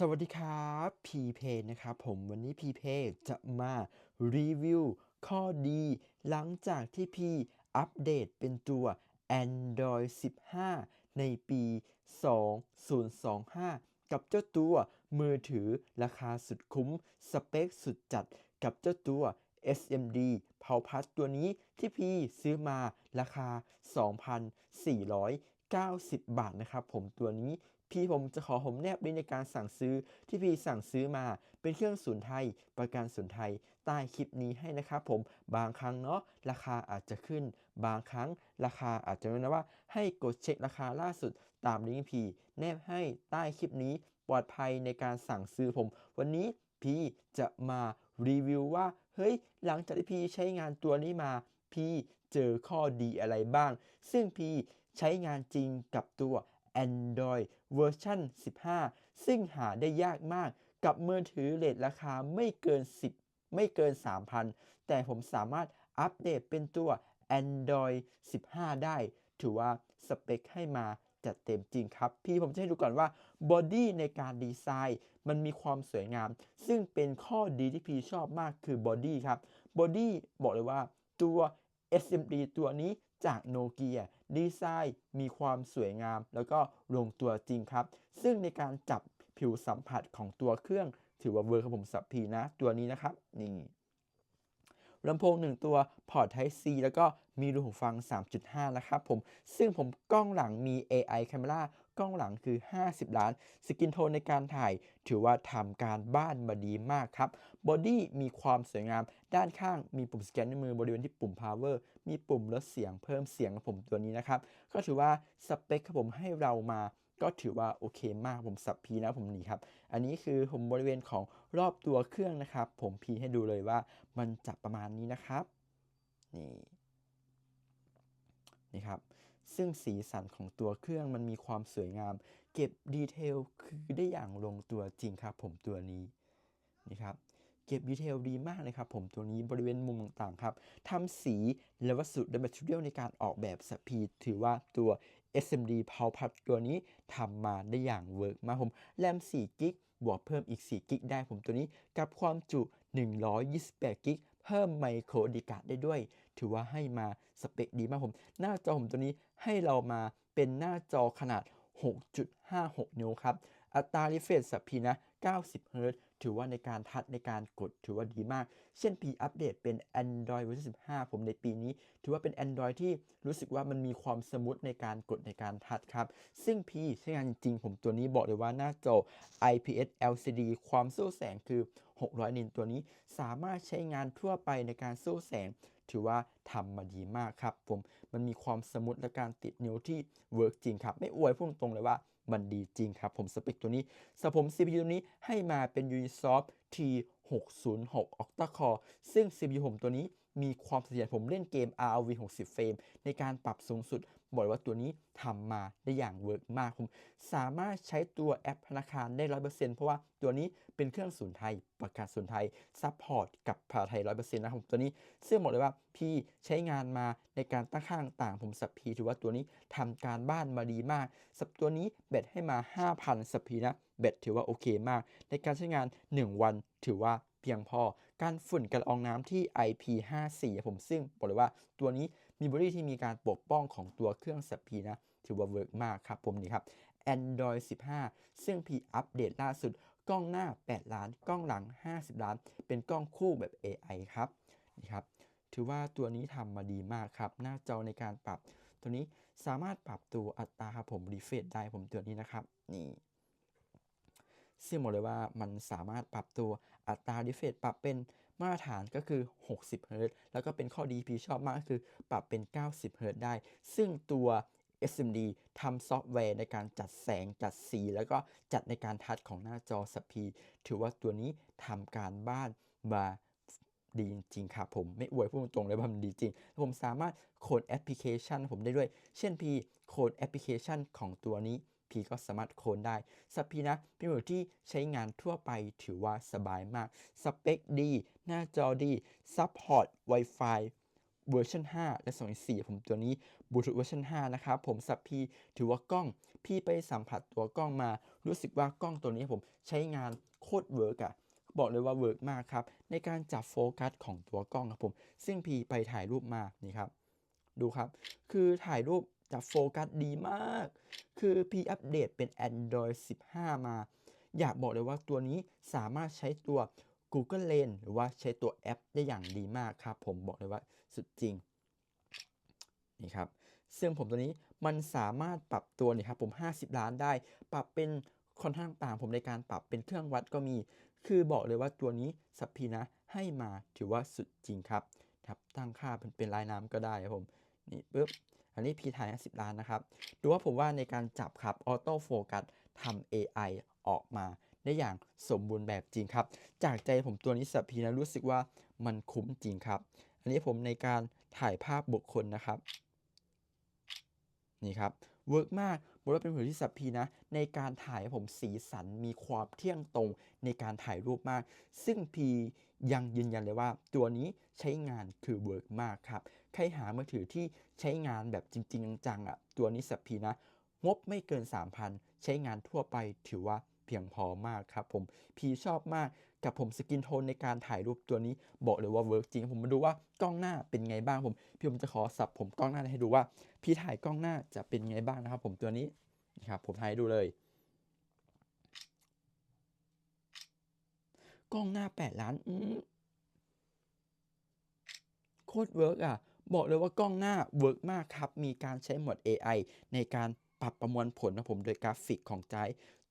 สวัสดีครับพีเพนะครับผมวันนี้พีเพจะมารีวิวข้อดี หลังจากที่พีอัปเดตเป็นตัว Android 15 ในปี 2025 กับเจ้าตัวมือถือราคาสุดคุ้ม สเปคสุดจัดกับเจ้าตัว SMD PowerPass ตัวนี้ที่พี่ซื้อมาราคา 2,490 บาทนะครับผมตัวนี้ พี่ผมจะขอผมแนบลิงก์ในการสั่งซื้อที่พี่สั่งซื้อมาเป็นเครื่องศูนย์ไทย ประกันศูนย์ไทย ใต้คลิปนี้ให้นะครับผมบางครั้งเนาะราคาอาจจะขึ้น บางครั้งราคาอาจจะไม่นะว่า ให้กดเช็คราคาล่าสุดตามลิงก์พี่แนบให้ใต้คลิปนี้ปลอดภัยในการสั่งซื้อผม วันนี้พี่จะมารีวิวว่าเฮ้ยหลังจากที่พี่ใช้งานตัวนี้มา พี่เจอข้อดีอะไรบ้าง ซึ่งพี่ใช้งานจริงกับตัว Android เวอร์ชัน15 ซึ่งหาได้ยากมากกับมือถือเลทราคาไม่เกิน 10 ไม่เกิน 3,000 แต่ผมสามารถอัปเดตเป็นตัว Android 15 ได้ ถือว่าสเปคให้มาจัดเต็มจริงครับ พี่ผมจะให้ดูก่อนว่าบอดี้ในการดีไซน์มันมีความสวยงาม ซึ่งเป็นข้อดีที่พี่ชอบมากคือบอดี้ครับบอดี้บอกเลยว่าตัว SMD ตัวนี้ จากโนเกียดีไซน์มีความสวยงาม แล้วก็ลงตัวจริงครับ ซึ่งในการจับผิวสัมผัสของตัวเครื่อง ถือว่าเวอร์ครับผมสับพีนะ ตัวนี้นะครับนี่ ลำโพง 1 ตัวพอร์ต Type C แล้วก็มีรูหูฟัง 3.5 นะครับผม ซึ่งผมกล้องหลังมี AI Camera กล้องหลังคือ 50 ล้าน สกินโทนในการถ่าย ถือว่าทำการบ้านมาดีมากครับ บอดี้มีความสวยงาม ด้านข้างมีปุ่มสแกนนิ้วมือบริเวณที่ปุ่ม power มีปุ่มลดเสียงเพิ่มเสียงของผมตัวนี้นะครับ ก็ถือว่าสเปคครับผมให้เรามา ก็ถือว่าโอเคมากผมสับพีนะผมนี่ครับ อันนี้คือผมบริเวณของรอบตัวเครื่องนะครับ ผมพีให้ดูเลยว่ามันจับประมาณนี้นะครับ นี่นี่ครับซึ่งสีสันของตัวเครื่องมันมีความสวยงาม เก็บดีเทลคือได้อย่างลงตัวจริงครับ ผมตัวนี้นี่ครับเก็บดีเทลดีมากเลยครับผมตัวนี้บริเวณมุมต่างๆครับทำสีและวัสดุและแมทเทียลในการออกแบบสปีถือว่าตัว SMD PowerPub ตัวนี้ทำมาได้อย่างเวิร์กมากผมแรม4กิกบวกเพิ่มอีก4กิกได้ผมตัวนี้กับความจุ 128กิกเพิ่มไมโครดิการ์ดได้ด้วย ถือว่าให้มาสเปคดีมากผม หน้าจอผมตัวนี้ให้เรามาเป็นหน้าจอขนาด 6.56 นิ้วครับ อัตรา refresh สับพีนะ 90 Hz ถือว่าในการทัดในการกดถือว่าดีมาก เช่นพีอัปเดตเป็น Android เวอร์ชัน15 ผมในปีนี้ ถือว่าเป็น Android ที่รู้สึกว่ามันมีความสมูทในการกดในการทัดครับ ซึ่งพีใช้งานจริงผมตัวนี้บอกเลยว่าหน้าจอ IPS LCD ความสู้แสงคือ 600 นิตตัวนี้สามารถใช้งานทั่วไปในการสู้แสง ถือว่าทำมาดีมากครับผมมันมีความสมูทและการติดนิ้วที่เวิร์กจริงครับไม่อวยพูดตรงเลยว่า มันดีจริงครับ ผมสเปคตัวนี้สำหรับผม CPU ตัวนี้ให้มาเป็น Unisoft T606 Octa Core ซึ่ง CPU ผมตัวนี้มีความเสถียรผมเล่นเกม ROV 60 เฟรม ในการปรับสูงสุด บอกเลยว่าตัวนี้ทำมาได้อย่างเวิร์กมากผมสามารถใช้ตัวแอปธนาคารได้100%เปอร์เซ็นเพราะว่าตัวนี้เป็นเครื่องศูนย์ไทย ประกาศศูนย์ไทยซัพพอร์ตกับภาษาไทย100%นะครับตัวนี้ซึ่งบอกเลยว่าพี่ใช้งานมาในการตั้งค่าต่างผมสับพีถือว่าตัวนี้ทำการบ้านมาดีมากสับตัวนี้แบตให้มา 5,000สับพีนะแบตถือว่าโอเคมาก ในการใช้งาน 1 วันถือว่า พียงพอ การฝุ่นกระอองน้ำที่ IP54 ผมซึ่งบอกเลยว่าตัวนี้มีบริที่มีการปกป้องของตัวเครื่องสับพีนะถือว่าเวิร์กมากครับผมนี่ครับ Android 15 ซึ่งพีอัปเดตล่าสุด กล้องหน้า 8 ล้าน กล้องหลัง 50 ล้าน เป็นกล้องคู่แบบ AI ครับนี่ครับถือว่าตัวนี้ทำมาดีมากครับ หน้าจอในการปรับ ตัวนี้สามารถปรับตัวอัตราครับผมรีเฟรชได้ผมตัวนี้นะครับนี่ซึ่งบอกเลยว่ามันสามารถปรับตัว อัตรารีเฟรชปรับเป็นมาตรฐานก็คือ 60 Hz แล้วก็เป็นข้อดีพี่ชอบมากก็คือปรับเป็น 90 Hz ได้ ซึ่งตัว SMD ทำซอฟต์แวร์ในการจัดแสงจัดสี แล้วก็จัดในการทัชของหน้าจอสพี ถือว่าตัวนี้ทำการบ้านมาดีจริงครับผมไม่อวยพูดตรงเลยว่ามันดีจริง ผมสามารถโคดแอปพลิเคชันผมได้ด้วย เช่นพีโคดแอปพลิเคชันของตัวนี้ พีก็สามารถโคดได้สับพีนะเป็นมือที่ใช้งานทั่วไปถือว่าสบายมาก สเปคดี หน้าจอดีซัพพอร์ต Wi-Fi เวอร์ชัน5 และ2.4ผมตัวนี้บลูทูธเวอร์ชัน5นะครับผมสับพีถือว่ากล้อง พี่ไปสัมผัสตัวกล้องมา รู้สึกว่ากล้องตัวนี้ผมใช้งานโคตรเวิร์กอะบอกเลยว่าเวิร์กมากครับ ในการจับโฟกัสของตัวกล้องครับผม ซึ่งพีไปถ่ายรูปมานี่ครับ ดูครับ คือถ่ายรูป จับโฟกัสดีมาก คือพีอัปเดตเป็น Android 15 มา อยากบอกเลยว่าตัวนี้สามารถใช้ตัว Google Lens หรือว่าใช้ตัวแอปได้อย่างดีมากครับ ผมบอกเลยว่าสุดจริงนี่ครับซึ่งผมตัวนี้มันสามารถปรับตัวนี่ครับผม 50 ล้านได้ ปรับเป็นค่อนข้างต่างผมในการปรับเป็นเครื่องวัดก็มี คือบอกเลยว่าตัวนี้สัพพีนะให้มาถือว่าสุดจริงครับครับตั้งค่าเป็นเป็นลายน้ำก็ได้ครับผมนี่ปุ๊บ อันนี้พีถ่าย50 ล้านนะครับ ดูว่าผมว่าในการจับครับออโต้โฟกัสทำ AI ออกมาได้อย่างสมบูรณ์แบบจริงครับ จากใจผมตัวนี้สัพพีนะรู้สึกว่ามันคุ้มจริงครับ อันนี้ผมในการถ่ายภาพบุคคลนะครับ นี่ครับ เวิร์กมากบอกว่าเป็นมือที่สัพพีนะ ในการถ่ายผมสีสันมีความเที่ยงตรงในการถ่ายรูปมาก ซึ่งพียังยืนยันเลยว่า ตัวนี้ใช้งานคือเวิร์กมากครับ ใครหามือถือที่ใช้งานแบบจริง ๆ จังๆอะ ตัวนี้สัพพีนะ งบไม่เกิน 3,000 ใช้งานทั่วไปถือว่าเพียงพอมากครับผมพีชอบมาก กับผมสกินโทนในการถ่ายรูปตัวนี้บอกเลยว่าเวิร์กจริง ผมมาดูว่ากล้องหน้าเป็นไงบ้างผม พี่ผมจะขอสับผมกล้องหน้าให้ดูว่า พี่ถ่ายกล้องหน้าจะเป็นไงบ้างนะครับ ผมตัวนี้นะครับผมถ่ายให้ดูเลย กล้องหน้า 8 ล้านโคตรเวิร์กอะ บอกเลยว่ากล้องหน้าเวิร์กมากครับ มีการใช้หมด AI ในการปรับประมวลผลนะผมโดยกราฟิกของใจ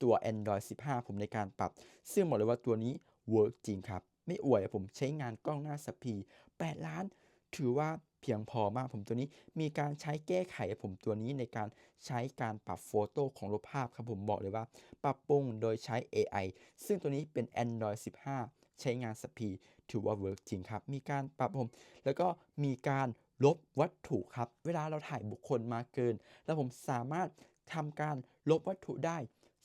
ตัว Android 15 ผมในการปรับ ซึ่งบอกเลยว่าตัวนี้ เวิร์กจริงครับ ไม่อวยผมใช้งานกล้องหน้าสปี8 ล้าน ถือว่าเพียงพอมากผมตัวนี้ มีการใช้แก้ไขผมตัวนี้ในการใช้การปรับโฟโต้ของรูปภาพครับผมบอกเลยว่า ปรับปรุงโดยใช้ AI ซึ่งตัวนี้เป็น Android 15 ใช้งานสปีถือว่าเวิร์กจริงครับ มีการปรับผม แล้วก็มีการลบวัตถุครับ เวลาเราถ่ายบุคคลมาเกิน แล้วผมสามารถทำการลบวัตถุได้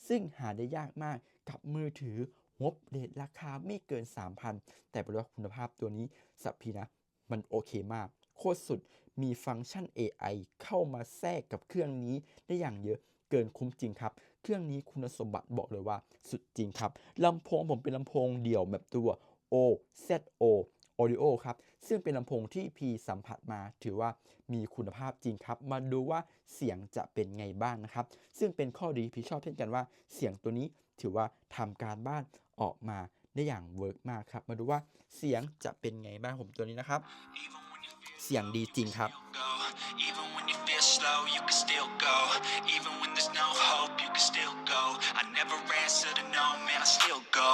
ซึ่งหาได้ยากมากกับมือถือ งบเลทราคาไม่เกิน 3,000 แต่เป็นว่าคุณภาพตัวนี้สัพพีนะ มันโอเคมาก โคตรสุดมีฟังก์ชัน AI เข้ามาแทรกกับเครื่องนี้ได้อย่างเยอะเกินคุ้มจริงครับ เครื่องนี้คุณสมบัติบอกเลยว่าสุดจริงครับลำโพงผมเป็นลำโพงเดี่ยวแบบตัว OZO Audio ครับ ซึ่งเป็นลำโพงที่พีสัมผัสมาถือว่ามีคุณภาพจริงครับ มาดูว่าเสียงจะเป็นไงบ้างนะครับ ซึ่งเป็นข้อดีพีชอบเช่นกันว่าเสียงตัวนี้ถือว่าทำการบ้านออกมาได้อย่างเวิร์กมากครับ มาดูว่าเสียงจะเป็นไงบ้างผมตัวนี้นะครับ เสียงดีจริงครับ Even when you feel slow, you can still go. Even when there's no hope, you can still go. I never answer to no, man, I still go,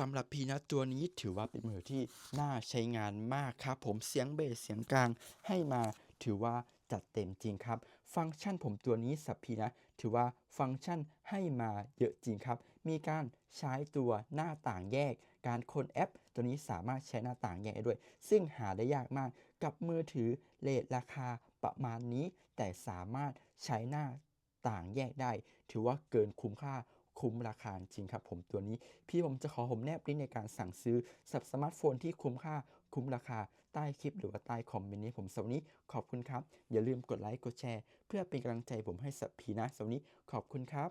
สำหรับพีนะตัวนี้ถือว่าเป็นมือที่น่าใช้งานมากครับ ผมเสียงเบสเสียงกลางให้มาถือว่าจัดเต็มจริงครับ ฟังก์ชันผมตัวนี้สับพีนะ ถือว่าฟังก์ชันให้มาเยอะจริงครับ มีการใช้ตัวหน้าต่างแยก การคนแอป ตัวนี้สามารถใช้หน้าต่างแยกได้ด้วย ซึ่งหาได้ยากมากกับมือถือเลทราคาประมาณนี้ แต่สามารถใช้หน้าต่างแยกได้ ถือว่าเกินคุ้มค่า คุ้มราคาจริงครับผมตัวนี้ พี่ผมจะขอผมแนบลิงก์ในการสั่งซื้อสับสมาร์ทโฟนที่คุ้มค่าคุ้มราคาใต้คลิปหรือว่าใต้คอมเมนต์นี้ผมสวันนี้ขอบคุณครับ อย่าลืมกดไลค์กดแชร์ เพื่อเป็นกำลังใจผมให้สับพีนะสวันนี้ขอบคุณครับ